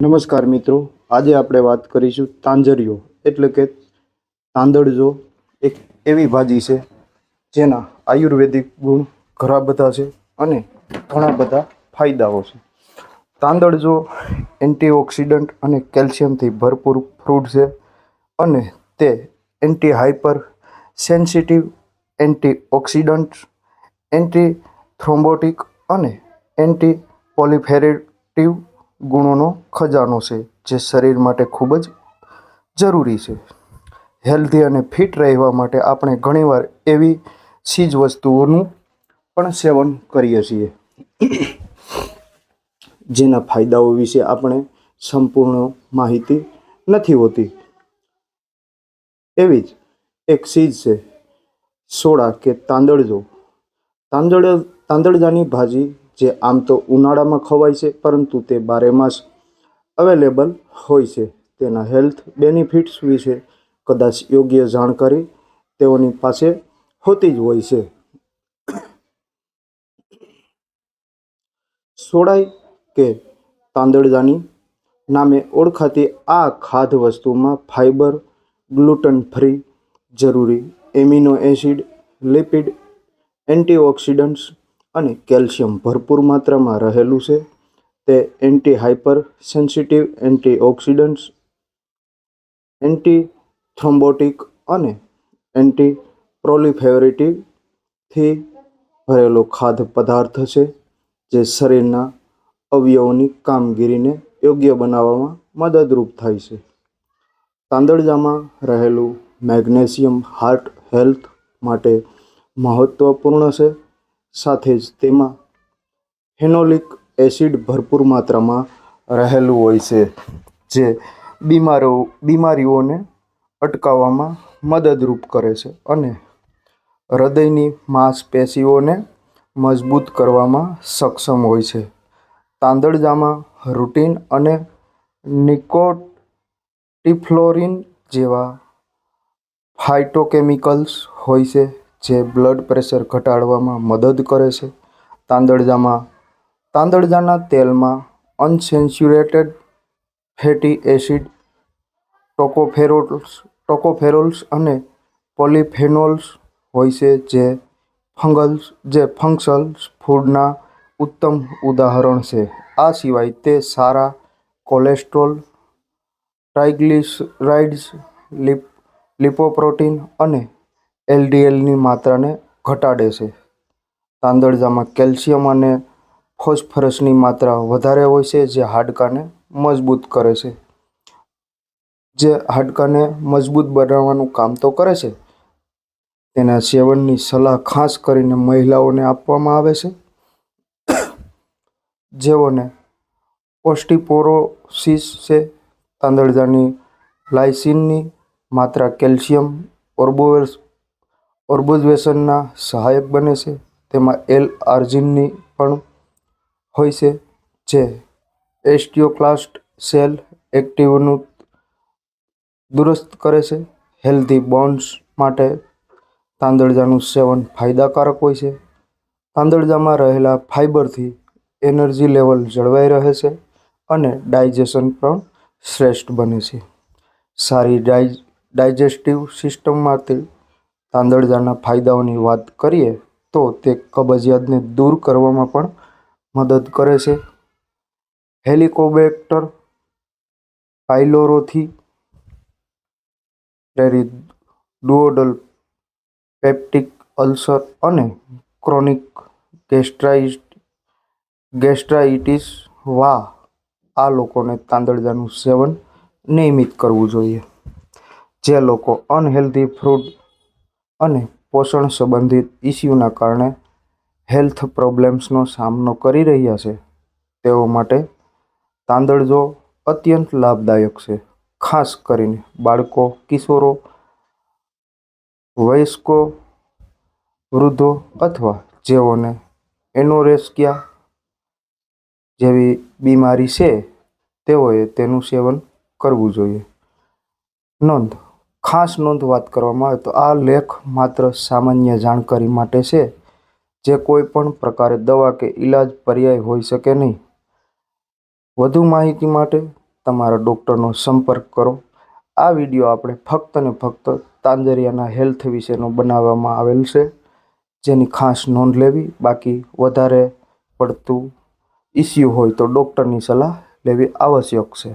નમસ્કાર મિત્રો, આજે આપણે વાત કરીશું તાંજરિયો એટલે કે તાંદળજો એક એવી ભાજી છે જેના આયુર્વેદિક ગુણ ઘણા બધા છે અને ઘણા બધા ફાયદાઓ છે. તાંદળજો એન્ટીઓક્સિડન્ટ અને કેલ્શિયમથી ભરપૂર ફ્રૂટ છે અને તે anti hyper sensitive antioxidant anti thrombotic અને એન્ટી પોલિફેરેટિવ ગુણોનો ખજાનો છે, જે શરીર માટે ખૂબ જ જરૂરી છે. હેલ્ધી અને ફિટ રહેવા માટે આપણે ઘણીવાર એવી ચીજ વસ્તુઓનું પણ સેવન કરીએ છીએ. જેના ફાયદાઓ વિશે આપણે સંપૂર્ણ માહિતી નથી હોતી. એવી જ એક ચીજ છે, સોડા કે તાંદળજો. તાંદળ, તાંદળજાની ભાજી જે આમ તો ઉનાળામાં ખવાય છે, પરંતુ તે બારે માસ અવેલેબલ હોય છે. તેના હેલ્થ બેનિફિટ્સ વિશે કદાચ યોગ્ય જાણકારી તેઓની પાસે હોતી જ હોય છે. સોડાઈ કે તાંદળજાની નામે ઓળખાતી આ ખાદ્ય વસ્તુમાં ફાઇબર ગ્લુટન ફ્રી જરૂરી એમિનો એસિડ, લિપિડ, એન્ટીઓક્સિડન્ટ્સ અને કેલ્શિયમ ભરપૂર માત્રામાં રહેલું છે. તે anti hyper sensitive antioxidants anti thrombotic અને એન્ટી પ્રોલિફેવરેટિવથી ભરેલો ખાદ્ય પદાર્થ છે, જે શરીરના અવયવોની કામગીરીને યોગ્ય બનાવવામાં મદદરૂપ થાય છે. તાંદળજામાં રહેલું મેગ્નેશિયમ હાર્ટ હેલ્થ માટે મહત્ત્વપૂર્ણ છે. સાથે જ તેમાં ફેનોલિક એસિડ ભરપૂર માત્રામાં રહેલું હોય છે, જે બીમારો, બીમારીઓને અટકાવવામાં મદદરૂપ કરે છે અને હૃદયની માંસપેશીઓને મજબૂત કરવામાં સક્ષમ હોય છે. તાંદળજામાં રૂટિન અને નિકોટિફ્લોરિન જેવા ફાઇટોકેમિકલ્સ હોય છે જે બ્લડ પ્રેશર ઘટાડવામાં મદદ કરે છે. તાંદળજામાં, તાંદળજાના તેલમાં અનસેન્સ્યુરેટેડ ફેટી એસિડ ટોકોફેરોલ્સ ટોકોફેરોલ્સ અને પોલિફેનોલ્સ હોય છે જે ફંગલ્સ જે ફંક્શન્સ ફૂડના ઉત્તમ ઉદાહરણ છે. આ સિવાય તે સારા કોલેસ્ટ્રોલ ટ્રાઇગ્લિસરાઇડ્સ લિપ લિપોપ્રોટીન અને એલડીએલની માત્રાને ઘટાડે છે. તાંદળજામાં કેલ્શિયમ અને ફોસ્ફરસની માત્રા વધારે હોય છે, જે હાડકાને મજબૂત કરે છે. જે હાડકાને મજબૂત બનાવવાનું કામ તો કરે છે. તેના સેવનની સલાહ ખાસ કરીને મહિલાઓને આપવામાં આવે છે. જેઓને ઓસ્ટિપોરોસિસ છે, તાંદળજાની લાઇસિનની માત્રા કેલ્શિયમ ઓર્બોવેસ ઓર્બોઝવેશનના સહાયક બને છે. તેમાં એલ આર્જિનની પણ હોય છે, જે એસ્ટિયોક્લાસ્ટ સેલ એક્ટિવનું દુરસ્ત કરે છે. હેલ્ધી બોન્સ માટે તાંદળજાનું સેવન ફાયદાકારક હોય છે. તાંદળજામાં રહેલા ફાઇબરથી એનર્જી લેવલ જળવાઈ રહે છે અને ડાયજેશન પણ શ્રેષ્ઠ બને છે. સારી ડાય, ડાયજેસ્ટિવ સિસ્ટમ માટે તાંદળજાના ફાયદાઓની વાત કરીએ, તો તે કબજિયાતને દૂર કરવામાં પણ મદદ કરે છે. હેલિકોબેક્ટર પાઇલોરોથી પ્રેરિત ડુઓડલ પેપ્ટિક અલ્સર અને ક્રોનિક ગેસ્ટ્રાઇટ ગેસ્ટ્રાઇટિસ વા આ લોકોને તાંદળજાનું સેવન નિયમિત કરવું જોઈએ. જે લોકો અનહેલ્ધી ફ્રૂટ અને પોષણ સંબંધિત ઇસ્યુના કારણે હેલ્થ પ્રોબ્લેમ્સનો સામનો કરી રહ્યા છે. તેઓ માટે તાંદળજો અત્યંત લાભદાયક છે, ખાસ કરીને બાળકો, કિશોરો, વયસ્કો, વૃદ્ધો અથવા જેઓને એનોરેસ્કિયા જેવી બીમારી છે, તેઓએ તેનું સેવન કરવું જોઈએ. નોંધ ખાસ નોંધ વાત કરવામાં આવે તો આ લેખ માત્ર સામાન્ય જાણકારી માટે છે, જે કોઈ પણ પ્રકારે દવા કે ઈલાજ પર્યાય હોઈ શકે નહીં. વધુ માહિતી માટે તમારા ડૉક્ટરનો સંપર્ક કરો. આ વીડિયો આપણે ફક્ત ને ફક્ત તાંજરિયાના હેલ્થ વિશેનો બનાવવામાં આવેલ છે, જેની ખાસ નોંધ લેવી. બાકી વધારે પડતું ઇસ્યુ હોય તો ડૉક્ટરની સલાહ લેવી આવશ્યક છે.